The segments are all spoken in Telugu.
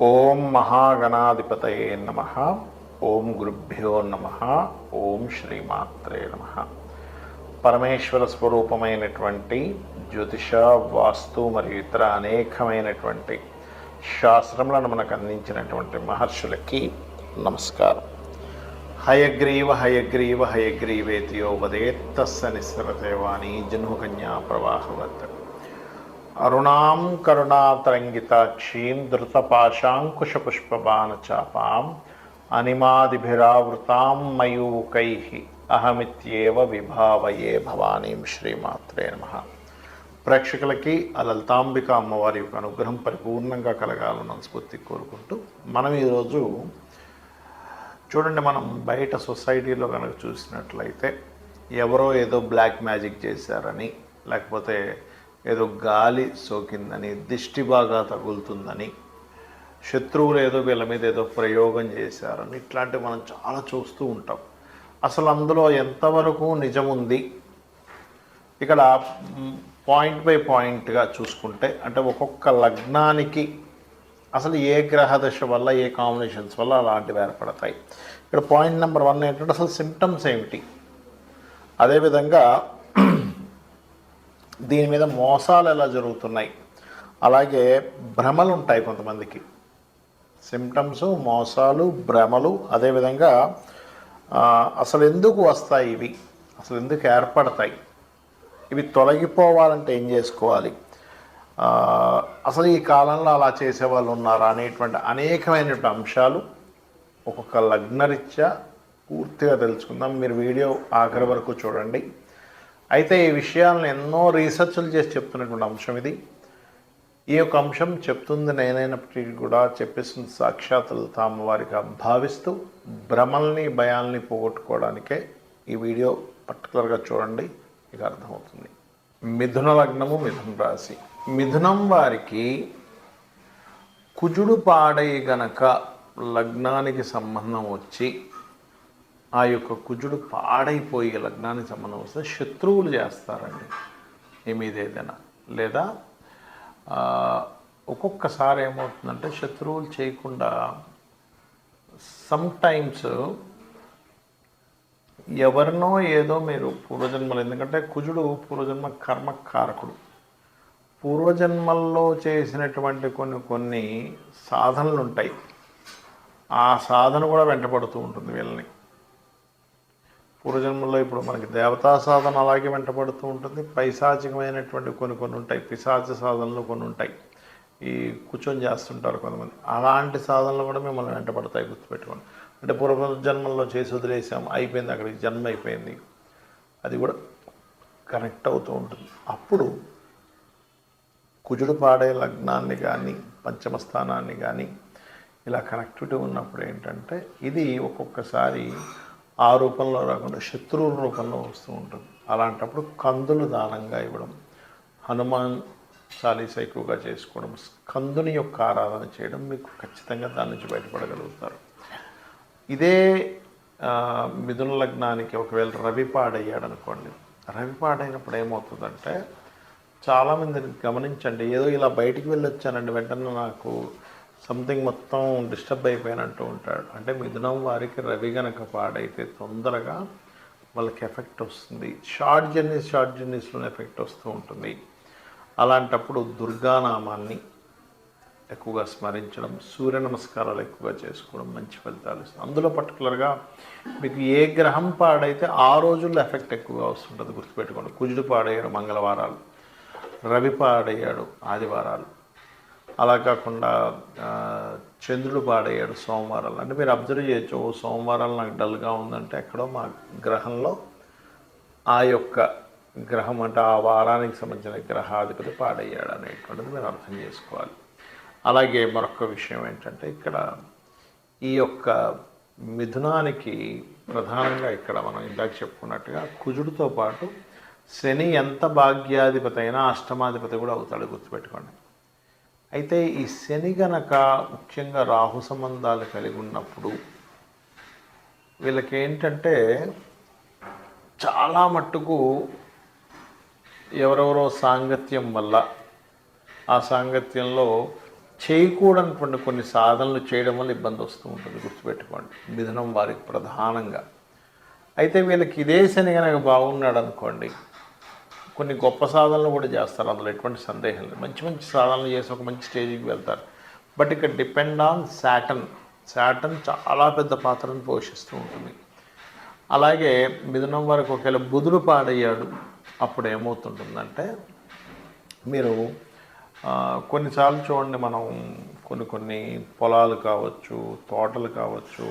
ఓం మహాగణాధిపతయే నమ. ఓం గురుభ్యో నమ. ఓం శ్రీమాత్రే నమ. పరమేశ్వర స్వరూపమైనటువంటి జ్యోతిష వాస్తు మరియు ఇతర అనేకమైనటువంటి శాస్త్రములను మనకు అందించినటువంటి మహర్షులకి నమస్కారం. హయగ్రీవ హయగ్రీవ హయగ్రీవేతియోపదేత్తస్స నిస్సరతేవాణి జన్మకన్యా ప్రవాహవత్. అరుణాం కరుణాతరంగితాక్షీం ధృతపాశాంకుశపుష్పబాణచాపాం అనిమాదిభిరావృతాం మయూకై అహమిత్యేవ విభావయే భవానీం శ్రీమాత్రే నమ. ప్రేక్షకులకి ఆ లలితాంబిక అమ్మవారి యొక్క అనుగ్రహం పరిపూర్ణంగా కలగాలని స్ఫూర్తి కోరుకుంటూ మనం ఈరోజు చూడండి మనం బయట సొసైటీలో కనుక చూసినట్లయితే ఎవరో ఏదో బ్లాక్ మ్యాజిక్ చేశారని లేకపోతే ఏదో గాలి సోకిందని దిష్టి బాగా తగులుతుందని శత్రువులు ఏదో వీళ్ళ మీద ఏదో ప్రయోగం చేశారని ఇట్లాంటివి మనం చాలా చూస్తూ ఉంటాం. అసలు అందులో ఎంతవరకు నిజం ఉంది ఇక్కడ పాయింట్ బై పాయింట్గా చూసుకుంటే అంటే ఒక్కొక్క లగ్నానికి అసలు ఏ గ్రహ దశ వల్ల ఏ కాంబినేషన్స్ వల్ల అలాంటివి ఏర్పడతాయి? ఇక్కడ పాయింట్ నెంబర్ వన్ ఏంటంటే అసలు సిమ్టమ్స్ ఏమిటి? అదేవిధంగా దీని మీద మోసాలు ఎలా జరుగుతున్నాయి? అలాగే భ్రమలు ఉంటాయి కొంతమందికి. సిమ్టమ్స్ మోసాలు భ్రమలు అదేవిధంగా అసలు ఎందుకు వస్తాయి ఇవి? అసలు ఎందుకు ఏర్పడతాయి? ఇవి తొలగిపోవాలంటే ఏం చేసుకోవాలి? అసలు ఈ కాలంలో అలా చేసేవాళ్ళు ఉన్నారా అనేటువంటి అనేకమైనటువంటి అంశాలు ఒక్కొక్క లగ్నరీత్యా పూర్తిగా తెలుసుకుందాం. మీరు వీడియో ఆఖరి వరకు చూడండి. అయితే ఈ విషయాలను ఎన్నో రీసెర్చ్లు చేసి చెప్తున్నటువంటి అంశం ఇది. ఈ యొక్క అంశం చెప్తుంది నేనైనప్పటికీ కూడా చెప్పేస్తున్న సాక్షాత్తులు తాము వారిగా భావిస్తూ భ్రమల్ని భయాల్ని పోగొట్టుకోవడానికే ఈ వీడియో పర్టికులర్గా చూడండి మీకు అర్థమవుతుంది. మిథున లగ్నము మిథున రాశి. మిథునం వారికి కుజుడు పాడై గనక లగ్నానికి సంబంధం వచ్చి ఆ యొక్క కుజుడు పాడైపోయి లగ్నానికి సంబంధం వస్తే శత్రువులు చేస్తారండి మీ ఏదైనా. లేదా ఒక్కొక్కసారి ఏమవుతుందంటే శత్రువులు చేయకుండా సమ్టైమ్స్ ఎవరినో ఏదో మీరు పూర్వజన్మలు ఎందుకంటే కుజుడు పూర్వజన్మ కర్మకారకుడు. పూర్వజన్మల్లో చేసినటువంటి కొన్ని కొన్ని సాధనలు ఉంటాయి. ఆ సాధన కూడా వెంటపడుతూ ఉంటుంది వీళ్ళని. పూర్వజన్మల్లో ఇప్పుడు మనకి దేవతా సాధన అలాగే వెంటబడుతూ ఉంటుంది. పైశాచికమైనటువంటి కొన్ని కొన్ని ఉంటాయి. పిశాచ సాధనలు కొన్ని ఉంటాయి. ఈ కూర్చొని చేస్తుంటారు కొంతమంది. అలాంటి సాధనలు కూడా మిమ్మల్ని వెంటబడతాయి గుర్తుపెట్టుకోండి. అంటే పూర్వజన్మల్లో చేసి వదిలేసాం అయిపోయింది అక్కడికి జన్మ అయిపోయింది. అది కూడా కనెక్ట్ అవుతూ ఉంటుంది. అప్పుడు కుజుడు పాడే లగ్నాన్ని కానీ పంచమ స్థానాన్ని కానీ ఇలా కనెక్టివిటీ ఉన్నప్పుడు ఏంటంటే ఇది ఒక్కొక్కసారి ఆ రూపంలో రాకుండా శత్రువుల రూపంలో వస్తూ ఉంటుంది. అలాంటప్పుడు కందులు దానంగా ఇవ్వడం హనుమాన్ చాలీస ఎక్కువగా చేసుకోవడం కందుని యొక్క ఆరాధన చేయడం మీకు ఖచ్చితంగా దాని నుంచి బయటపడగలుగుతారు. ఇదే మిథున లగ్నానికి ఒకవేళ రవి పాడయ్యాడు అనుకోండి రవి పాడైనప్పుడు ఏమవుతుందంటే చాలామందిని గమనించండి ఏదో ఇలా బయటికి వెళ్ళొచ్చానండి వెంటనే నాకు సంథింగ్ మొత్తం డిస్టర్బ్ అయిపోయినట్టు ఉంటాడు. అంటే మిథునం వారికి రవి గనక పాడైతే తొందరగా వాళ్ళకి ఎఫెక్ట్ వస్తుంది. షార్ట్ జర్నీస్ షార్ట్ జర్నీస్లో ఎఫెక్ట్ వస్తూ ఉంటుంది. అలాంటప్పుడు దుర్గానామాన్ని ఎక్కువగా స్మరించడం సూర్య నమస్కారాలు ఎక్కువగా చేసుకోవడం మంచి ఫలితాలు ఇస్తుంది. అందులో పర్టికులర్గా మీకు ఏ గ్రహం పాడైతే ఆ రోజుల్లో ఎఫెక్ట్ ఎక్కువగా వస్తుంటుంది గుర్తుపెట్టుకోండి. కుజుడు పాడయ్యాడు మంగళవారాలు రవి పాడయ్యాడు ఆదివారాలు. అలా కాకుండా చంద్రుడు పాడయ్యాడు సోమవారాలు అంటే మీరు అబ్జర్వ్ చేయొచ్చు ఓ సోమవారాలు నాకు డల్గా ఉందంటే ఎక్కడో మా గ్రహంలో ఆ యొక్క గ్రహం అంటే ఆ వారానికి సంబంధించిన గ్రహాధిపతి పాడయ్యాడు అనేటువంటిది మీరు అర్థం చేసుకోవాలి. అలాగే మరొక విషయం ఏంటంటే ఇక్కడ ఈ యొక్క మిథునానికి ప్రధానంగా ఇక్కడ మనం ఇందాక చెప్పుకున్నట్టుగా కుజుడితో పాటు శని ఎంత భాగ్యాధిపతి అయినా అష్టమాధిపతి కూడా అవుతాడు గుర్తుపెట్టుకోండి. అయితే ఈ శని గనక ముఖ్యంగా రాహు సంబంధాలు కలిగి ఉన్నప్పుడు వీళ్ళకి ఏంటంటే చాలా మట్టుకు ఎవరెవరో సాంగత్యం వల్ల ఆ సాంగత్యంలో చేయకూడనటువంటి కొన్ని సాధనలు చేయడం వల్ల ఇబ్బంది వస్తూ ఉంటుంది గుర్తుపెట్టుకోండి. మిథునం వారికి ప్రధానంగా. అయితే వీళ్ళకి ఇదే శని కనుక బాగున్నాడు అనుకోండి కొన్ని గొప్ప సాధనలు కూడా చేస్తారు. అందులో ఎటువంటి సందేహం లేదు. మంచి మంచి సాధనలు చేసి ఒక మంచి స్టేజ్కి వెళ్తారు. బట్ ఇక్కడ డిపెండ్ ఆన్ శాటన్ శాటన్ చాలా పెద్ద పాత్రను పోషిస్తూ ఉంటుంది. అలాగే మిథునం వరకు ఒకవేళ బుధుడు పాడయ్యాడు అప్పుడు ఏమవుతుంటుందంటే మీరు కొన్నిసార్లు చూడండి మనం కొన్ని కొన్ని పొలాలు కావచ్చు తోటలు కావచ్చు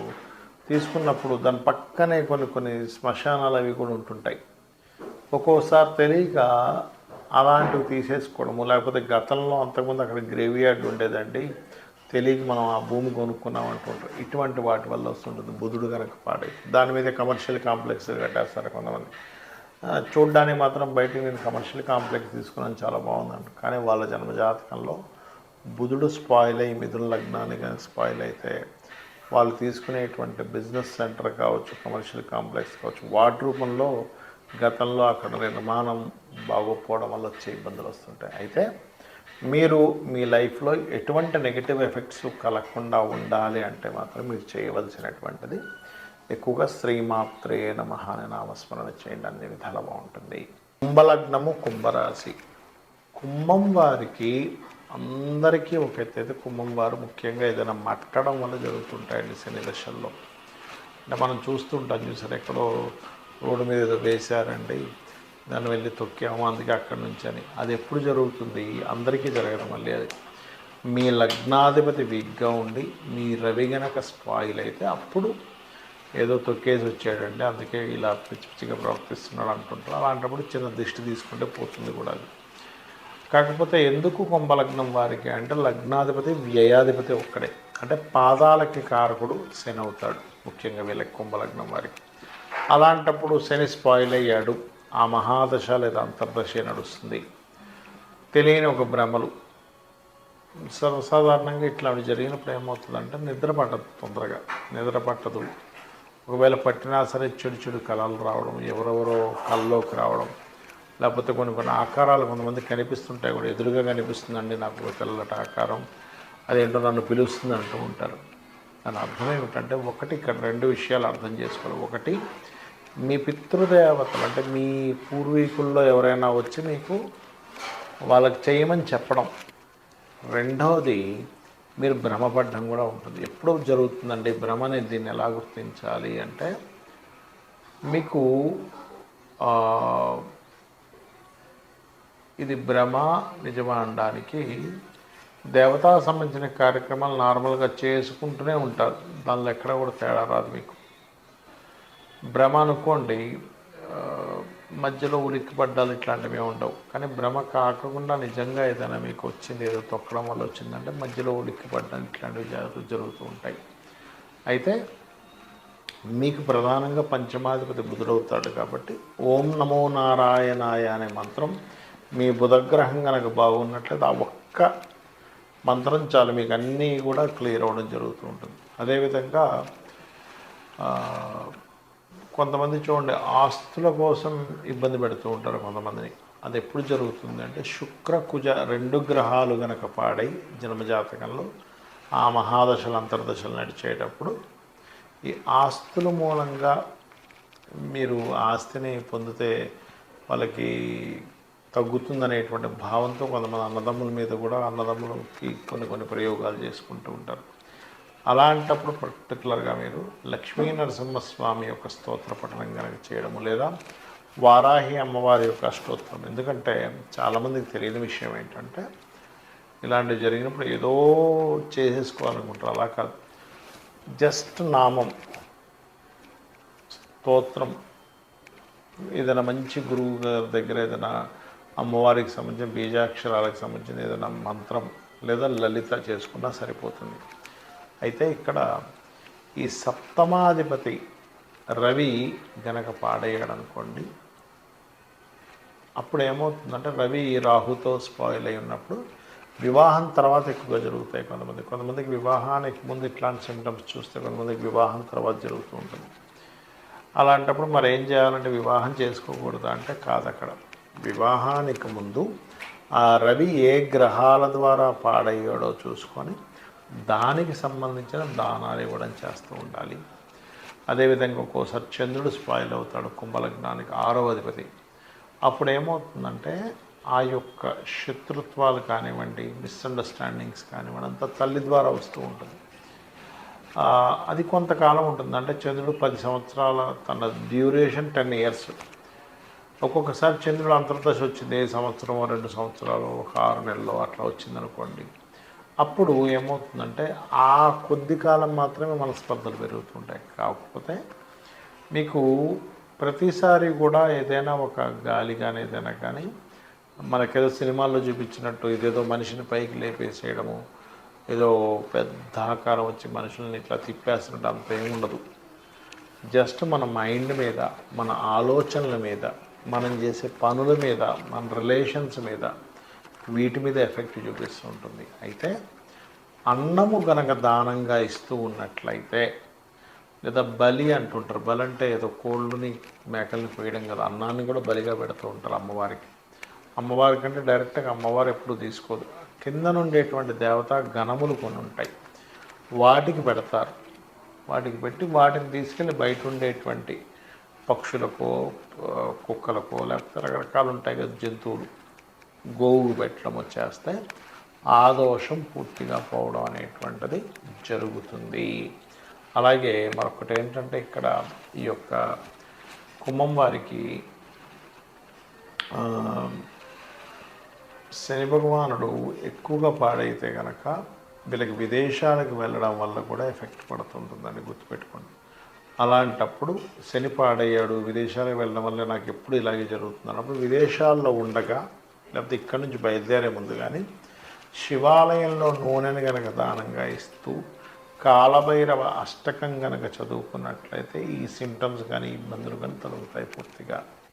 తీసుకున్నప్పుడు దాని పక్కనే కొన్ని కొన్ని శ్మశానాలు అవి కూడా ఉంటుంటాయి. ఒక్కోసారి తెలియక అలాంటివి తీసేసుకోవడము. లేకపోతే గతంలో అంతకుముందు అక్కడ గ్రేవియార్డ్ ఉండేదండి. తెలియక మనం ఆ భూమి కొనుక్కున్నాం అంటుంటారు ఇటువంటి వాటి వల్ల వస్తుంటుంది. బుధుడు కనుక పాడై దాని మీద కమర్షియల్ కాంప్లెక్స్ కట్టేస్తారు కొంతమంది. ఆ, చూడ్డానికి మాత్రం బయట నేను కమర్షియల్ కాంప్లెక్స్ తీసుకున్నాను చాలా బాగుందంట. కానీ వాళ్ళ జన్మజాతకంలో బుధుడు స్పాయిల్ అయ్యి మిథున లగ్నాన్ని కానీ స్పాయిల్ అయితే వాళ్ళు తీసుకునేటువంటి బిజినెస్ సెంటర్ కావచ్చు కమర్షియల్ కాంప్లెక్స్ కావచ్చు వాటి రూపంలో గతంలో అక్కడ నిర్మాణం బాగోకపోవడం వల్ల వచ్చే ఇబ్బందులు వస్తుంటాయి. అయితే మీరు మీ లైఫ్లో ఎటువంటి నెగిటివ్ ఎఫెక్ట్స్ కలగకుండా ఉండాలి అంటే మాత్రం మీరు చేయవలసినటువంటిది ఎక్కువగా శ్రీమాత్రే నమ అనే నామస్మరణ చేయండి. అన్ని విధాలు బాగుంటుంది. కుంభలగ్నము కుంభరాశి. కుంభం వారికి అందరికీ ఒక ఎత్తు కుంభం వారు ముఖ్యంగా ఏదైనా మట్టడం వల్ల జరుగుతుంటాయండి శని దశల్లో. అంటే మనం చూస్తుంటాం చూసారు ఎక్కడో రోడ్డు మీద ఏదో వేశారండి దాన్ని వెళ్ళి తొక్కాము అందుకే అక్కడి నుంచి అని. అది ఎప్పుడు జరుగుతుంది? అందరికీ జరగడం మళ్ళీ అది. మీ లగ్నాధిపతి వీక్గా ఉండి మీ రవి గనక స్పాయిల్ అయితే అప్పుడు ఏదో తొక్కేసి వచ్చాడండి. అందుకే ఇలా పిచ్చి పిచ్చిగా ప్రవర్తిస్తున్నాడు అంటుంటారు. అలాంటప్పుడు చిన్న దిష్టి తీసుకుంటే పోతుంది కూడా అది. కాకపోతే ఎందుకు కుంభలగ్నం వారికి అంటే లగ్నాధిపతి వ్యయాధిపతి ఒక్కడే. అంటే పాదాలకి కారకుడు శని అవుతాడు ముఖ్యంగా వీళ్ళకి కుంభలగ్నం వారికి. అలాంటప్పుడు శని స్పాయిల్ అయ్యాడు. ఆ మహాదశ లేదా అంతర్దశ నడుస్తుంది. తెలియని ఒక భ్రమలు. సర్వసాధారణంగా ఇట్లాంటి జరిగినప్పుడు ఏమవుతుందంటే నిద్ర పట్టదు తొందరగా. నిద్ర పట్టదు. ఒకవేళ పట్టినా సరే చెడు చెడు కళలు రావడం ఎవరెవరో కళ్ళలోకి రావడం లేకపోతే కొన్ని కొన్ని ఆకారాలు కొంతమంది కనిపిస్తుంటాయి కూడా. ఎదురుగా కనిపిస్తుందండి నాకు ఒక తెల్లటి ఆకారం. అదేంటో నన్ను పిలుస్తుంది అంటూ ఉంటారు. దాని అర్థం ఏమిటంటే ఒకటి ఇక్కడ రెండు విషయాలు అర్థం చేసుకోవాలి. ఒకటి మీ పితృదేవతలు అంటే మీ పూర్వీకుల్లో ఎవరైనా వచ్చి మీకు వాళ్ళకి చేయమని చెప్పడం. రెండవది మీరు భ్రమపడడం కూడా ఉంటుంది. ఎప్పుడు జరుగుతుందండి భ్రమ అనేది దీన్ని ఎలా గుర్తించాలి అంటే మీకు ఇది భ్రమ నిజమా అనడానికి దేవతా సంబంధించిన కార్యక్రమాలు నార్మల్గా చేసుకుంటూనే ఉంటారు. దానిలో ఎక్కడ కూడా తేడా రాదు మీకు. భ్రమ అనుకోండి మధ్యలో ఉలిక్కిపడ్డాలు ఇట్లాంటివి ఉండవు. కానీ భ్రమ కాకుండా నిజంగా ఏదైనా మీకు వచ్చింది ఏదో తొక్కడం వల్ల వచ్చిందంటే మధ్యలో ఉలిక్కిపడ్డాలు ఇట్లాంటివి జరుగు జరుగుతూ ఉంటాయి. అయితే మీకు ప్రధానంగా పంచమాధిపతి బుధుడవుతాడు కాబట్టి ఓం నమో నారాయణాయ అనే మంత్రం మీ బుధగ్రహం కనుక బాగున్నట్లయితే ఆ ఒక్క మంత్రం చాలు మీకు అన్నీ కూడా క్లియర్ అవ్వడం జరుగుతూ ఉంటుంది. అదేవిధంగా కొంతమంది చూడండి ఆస్తుల కోసం ఇబ్బంది పెడుతూ ఉంటారు కొంతమందిని. అది ఎప్పుడు జరుగుతుంది అంటే శుక్ర కుజ రెండు గ్రహాలు గనక పాడై జన్మజాతకంలో ఆ మహాదశలు అంతర్దశలు నడిచేటప్పుడు ఈ ఆస్తుల మూలంగా మీరు ఆస్తిని పొందితే వాళ్ళకి తగ్గుతుందనేటువంటి భావంతో కొంతమంది అన్నదమ్ముల మీద కూడా అన్నదమ్ములకి కొన్ని కొన్ని ప్రయోగాలు చేసుకుంటూ ఉంటారు. అలాంటప్పుడు పర్టికులర్గా మీరు లక్ష్మీ నరసింహస్వామి యొక్క స్తోత్ర పఠనం కనుక చేయడము లేదా వారాహి అమ్మవారి యొక్క స్తోత్రం. ఎందుకంటే చాలామందికి తెలియని విషయం ఏంటంటే ఇలాంటివి జరిగినప్పుడు ఏదో చేసేసుకోవాలనుకుంటారు. అలా కాదు. జస్ట్ నామం స్తోత్రం. ఏదైనా మంచి గురువు గారి దగ్గర ఏదైనా అమ్మవారికి సంబంధించిన బీజాక్షరాలకు సంబంధించిన ఏదైనా మంత్రం లేదా లలిత చేసుకున్నా సరిపోతుంది. అయితే ఇక్కడ ఈ సప్తమాధిపతి రవి గనక పాడేయడనుకోండి అనుకోండి అప్పుడు ఏమవుతుందంటే రవి రాహుతో స్పాయిల్ అయి ఉన్నప్పుడు వివాహం తర్వాత ఎక్కువగా జరుగుతాయి కొంతమంది. కొంతమందికి వివాహానికి ముందు ఇట్లాంటి సిమ్టమ్స్ చూస్తే కొంతమందికి వివాహం తర్వాత జరుగుతూ ఉంటుంది. అలాంటప్పుడు మరి ఏం చేయాలంటే వివాహం చేసుకోకూడదు అంటే కాదు అక్కడ వివాహానికి ముందు ఆ రవి ఏ గ్రహాల ద్వారా పాడయ్యాడో చూసుకొని దానికి సంబంధించిన దానాలు ఇవ్వడం చేస్తూ ఉండాలి. అదేవిధంగా ఒక్కోసారి చంద్రుడు స్పాయిల్ అవుతాడు కుంభలగ్నానికి ఆరో అధిపతి. అప్పుడు ఏమవుతుందంటే ఆ యొక్క శత్రుత్వాలు కానివ్వండి మిస్అండర్స్టాండింగ్స్ కానివ్వండి అంతా తల్లి ద్వారా వస్తూ ఉంటుంది. అది కొంతకాలం ఉంటుంది అంటే చంద్రుడు పది సంవత్సరాల తన డ్యూరేషన్ టెన్ ఇయర్స్ ఒక్కొక్కసారి చంద్రుడు అంతర్దశ వచ్చింది ఏ సంవత్సరమో రెండు సంవత్సరాలు ఒక ఆరు నెలలో అట్లా వచ్చింది అనుకోండి అప్పుడు ఏమవుతుందంటే ఆ కొద్ది కాలం మాత్రమే మనస్పర్ధలు పెరుగుతుంటాయి. కాకపోతే మీకు ప్రతిసారి కూడా ఏదైనా ఒక గాలి కానీ ఏదైనా కానీ మనకేదో సినిమాల్లో చూపించినట్టు ఇదేదో మనిషిని పైకి లేపేసేయడము ఏదో పెద్ద ఆకారం వచ్చి మనుషుల్ని ఇట్లా తిప్పేస్తున్నట్టు అంత ఏముండదు. జస్ట్ మన మైండ్ మీద మన ఆలోచనల మీద మనం చేసే పనుల మీద మన రిలేషన్స్ మీద వీటి మీద ఎఫెక్ట్ చూపిస్తూ ఉంటుంది అయితే అన్నము గనక దానంగా ఇస్తూ ఉన్నట్లయితే లేదా బలి అంటుంటారు బలి అంటే ఏదో కోళ్ళని మేకల్ని పోయడం కదా అన్నాన్ని కూడా బలిగా పెడుతూ ఉంటారు అమ్మవారికి. అమ్మవారి కంటే డైరెక్ట్గా అమ్మవారు ఎప్పుడు తీసుకోదు. కింద నుండేటువంటి దేవత గణములు కొన్ని ఉంటాయి. వాటికి పెడతారు. వాటికి పెట్టి వాటిని తీసుకెళ్ళి బయట ఉండేటువంటి పక్షులకో కుక్కలకో లేకపోతే రకరకాలు ఉంటాయి కదా జంతువులు. గోవులు పెట్టడం వచ్చేస్తే ఆ దోషం పూర్తిగా పోవడం అనేటువంటిది జరుగుతుంది. అలాగే మరొకటి ఏంటంటే ఇక్కడ ఈ యొక్క కుంభం వారికి శని భగవానుడు ఎక్కువగా పాడైతే కనుక వీళ్ళకి విదేశాలకు వెళ్ళడం వల్ల కూడా ఎఫెక్ట్ పడుతుంటుందని గుర్తుపెట్టుకోండి. అలాంటప్పుడు శని పాడయ్యాడు విదేశాలకు వెళ్ళడం వల్ల నాకు ఎప్పుడు ఇలాగే జరుగుతుంది అన్నప్పుడు విదేశాల్లో ఉండగా లేకపోతే ఇక్కడి నుంచి బయలుదేరే ముందు కానీ శివాలయంలో నూనెను గనక దానంగా ఇస్తూ కాలభైరవ అష్టకం గనక చదువుకున్నట్లయితే ఈ సిమ్టమ్స్ కానీ ఇబ్బందులు కానీ తొలగుతాయి పూర్తిగా.